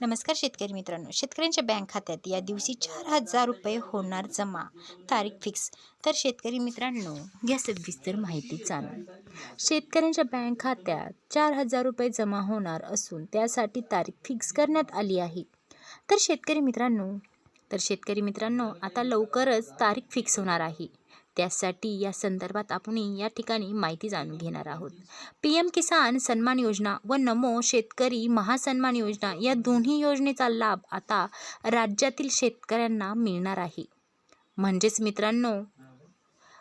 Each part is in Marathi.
नमस्कार शेतकरी मित्रांनो. शेतकऱ्यांच्या बँक खात्यात या दिवशी चार हजार रुपये होणार जमा. तारीख फिक्स. तर शेतकरी मित्रांनो या सविस्तर माहिती जाणून. शेतकऱ्यांच्या बँक खात्यात चार हजार रुपये जमा होणार असून त्यासाठी तारीख फिक्स करण्यात आली आहे. तर शेतकरी मित्रांनो तर शेतकरी मित्रांनो आता लवकरच तारीख फिक्स होणार आहे. त्यासाठी या संदर्भात आपण या ठिकाणी माहिती जाणून घेणार आहोत. पी एम किसान सन्मान योजना व नमो शेतकरी महासन्मान योजना या दोन्ही योजनेचा लाभ आता राज्यातील शेतकऱ्यांना मिळणार आहे. म्हणजेच मित्रांनो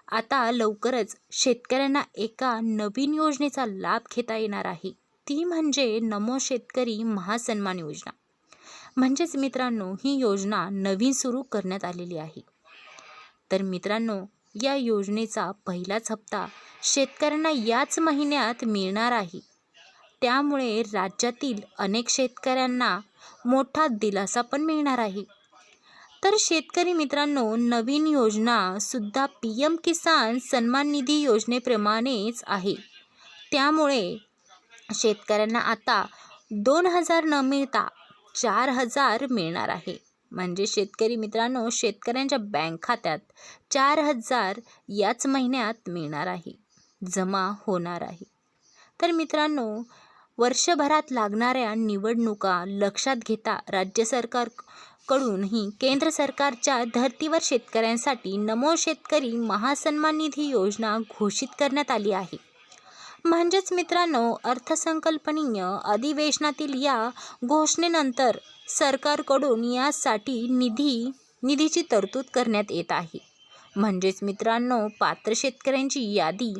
आता लवकरच शेतकऱ्यांना एका नवीन योजनेचा लाभ घेता येणार आहे. ती म्हणजे नमो शेतकरी महासन्मान योजना. म्हणजेच मित्रांनो ही योजना नवीन सुरू करण्यात आलेली आहे. तर मित्रांनो या योजनेचा पहिलाच हप्ता शेतकऱ्यांना याच महिन्यात मिळणार आहे. त्यामुळे राज्यातील अनेक शेतकऱ्यांना मोठा दिलासा पण मिळणार आहे. तर शेतकरी मित्रांनो नवीन योजनासुद्धा पी एम किसान सन्मान निधी योजनेप्रमाणेच आहे. त्यामुळे शेतकऱ्यांना आता दोन हजार न मिळता चार हजार मिळणार आहे. म्हणजे शेतकरी मित्रांनो शेतकऱ्यांच्या बँक खात्यात चार हजार याच महिन्यात मिळणार आहे जमा होणार आहे. तर मित्रांनो वर्षभरात लागणाऱ्या निवडणुका लक्षात घेता राज्य सरकार कडूनही केंद्र सरकारच्या धर्तीवर शेतकऱ्यांसाठी नमो शेतकरी महासन्मान निधी योजना घोषित करण्यात आली आहे. म्हणजेच मित्रांनो अर्थसंकल्पनीय अधिवेशनातील या घोषणेनंतर सरकारकडून यासाठी निधी निधीची तरतूद करण्यात येत आहे. म्हणजेच मित्रांनो पात्र शेतकऱ्यांची यादी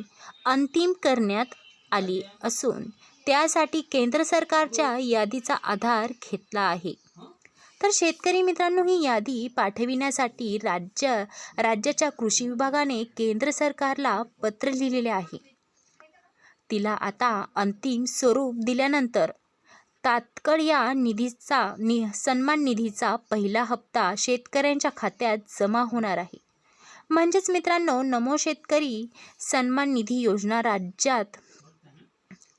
अंतिम करण्यात आली असून त्यासाठी केंद्र सरकारच्या यादीचा आधार घेतला आहे. तर शेतकरी मित्रांनो ही यादी पाठविण्यासाठी राज्य राज्याच्या कृषी विभागाने केंद्र सरकारला पत्र लिहिलेले आहे. तिला आता अंतिम स्वरूप दिल्यानंतर तात्काळ या निधीचा नि सन्मान निधीचा पहिला हप्ता शेतकऱ्यांच्या खात्यात जमा होणार आहे. म्हणजेच मित्रांनो नमो शेतकरी सन्मान निधी योजना राज्यात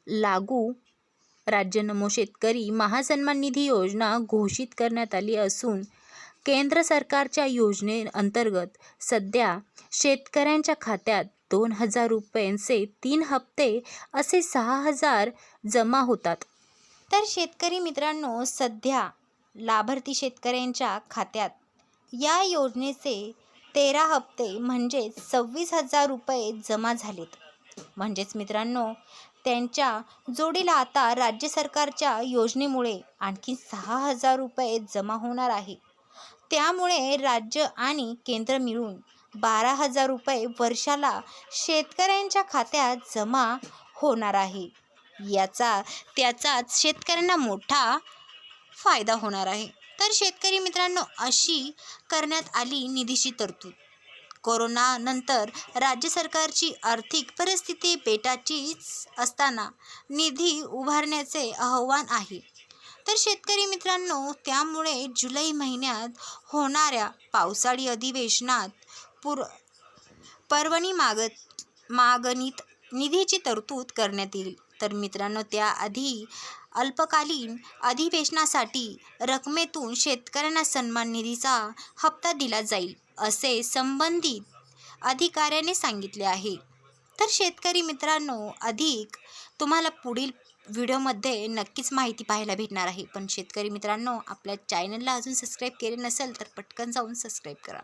लागू राज्य नमो शेतकरी महासन्मान निधी योजना घोषित करण्यात आली असून केंद्र सरकारच्या योजनेअंतर्गत सध्या शेतकऱ्यांच्या खात्यात दोन हजार रुपयांचे तीन हप्ते असे सहा हजार जमा होतात. तर शेतकरी मित्रांनो सध्या लाभार्थी शेतकऱ्यांच्या खात्यात या योजनेचे तेरा हप्ते म्हणजेच सव्वीस हजार रुपये जमा झालेत. म्हणजेच मित्रांनो त्यांच्या जोडीला आता राज्य सरकारच्या योजनेमुळे आणखी सहा हजार रुपये जमा होणार आहे. त्यामुळे राज्य आणि केंद्र मिळून बारा हजार रुपये वर्षाला शेतकऱ्यांच्या खात्यात जमा होणार आहे. याचा त्याचाच शेतकऱ्यांना मोठा फायदा होणार आहे. तर शेतकरी मित्रांनो अशी करण्यात आली निधीची तरतूद. कोरोनानंतर राज्य सरकारची आर्थिक परिस्थिती बेटाचीच असताना निधी उभारण्याचे आव्हान आहे. तर शेतकरी मित्रांनो त्यामुळे जुलै महिन्यात होणाऱ्या पावसाळी अधिवेशनात पुर परवणी मागत मागणीत निधीची तरतूद करण्यात येईल. तर मित्रांनो त्याआधी अल्पकालीन अधिवेशनासाठी रकमेतून शेतकऱ्यांना सन्मान निधीचा हप्ता दिला जाईल असे संबंधित अधिकाऱ्याने सांगितले आहे. तर शेतकरी मित्रांनो अधिक तुम्हाला पुढील व्हिडिओमध्ये नक्कीच माहिती पाहायला भेटणार आहे. पण शेतकरी मित्रांनो आपल्या चॅनलला अजून सबस्क्राईब केले नसेल तर पटकन जाऊन सबस्क्राईब करा.